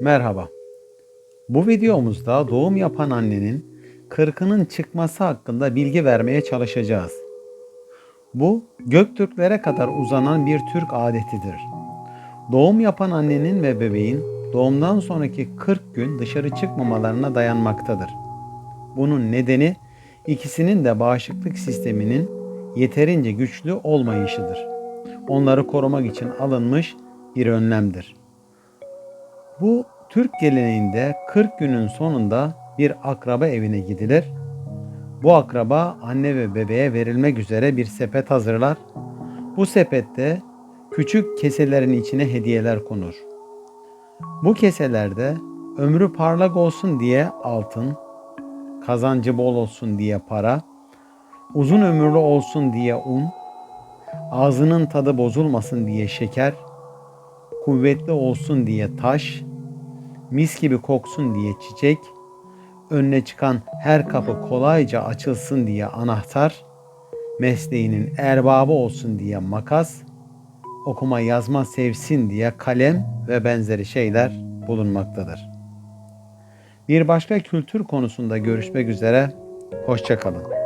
Merhaba. Bu videomuzda doğum yapan annenin kırkının çıkması hakkında bilgi vermeye çalışacağız. Bu Göktürklere kadar uzanan bir Türk adetidir. Doğum yapan annenin ve bebeğin doğumdan sonraki 40 gün dışarı çıkmamalarına dayanmaktadır. Bunun nedeni ikisinin de bağışıklık sisteminin yeterince güçlü olmayışıdır. Onları korumak için alınmış bir önlemdir. Bu Türk geleneğinde 40 günün sonunda bir akraba evine gidilir. Bu akraba anne ve bebeğe verilmek üzere bir sepet hazırlar. Bu sepette küçük keselerin içine hediyeler konur. Bu keselerde ömrü parlak olsun diye altın, kazancı bol olsun diye para, uzun ömürlü olsun diye un, ağzının tadı bozulmasın diye şeker, kuvvetli olsun diye taş, mis gibi koksun diye çiçek, önüne çıkan her kapı kolayca açılsın diye anahtar, mesleğinin erbabı olsun diye makas, okuma yazma sevsin diye kalem ve benzeri şeyler bulunmaktadır. Bir başka kültür konusunda görüşmek üzere, hoşçakalın.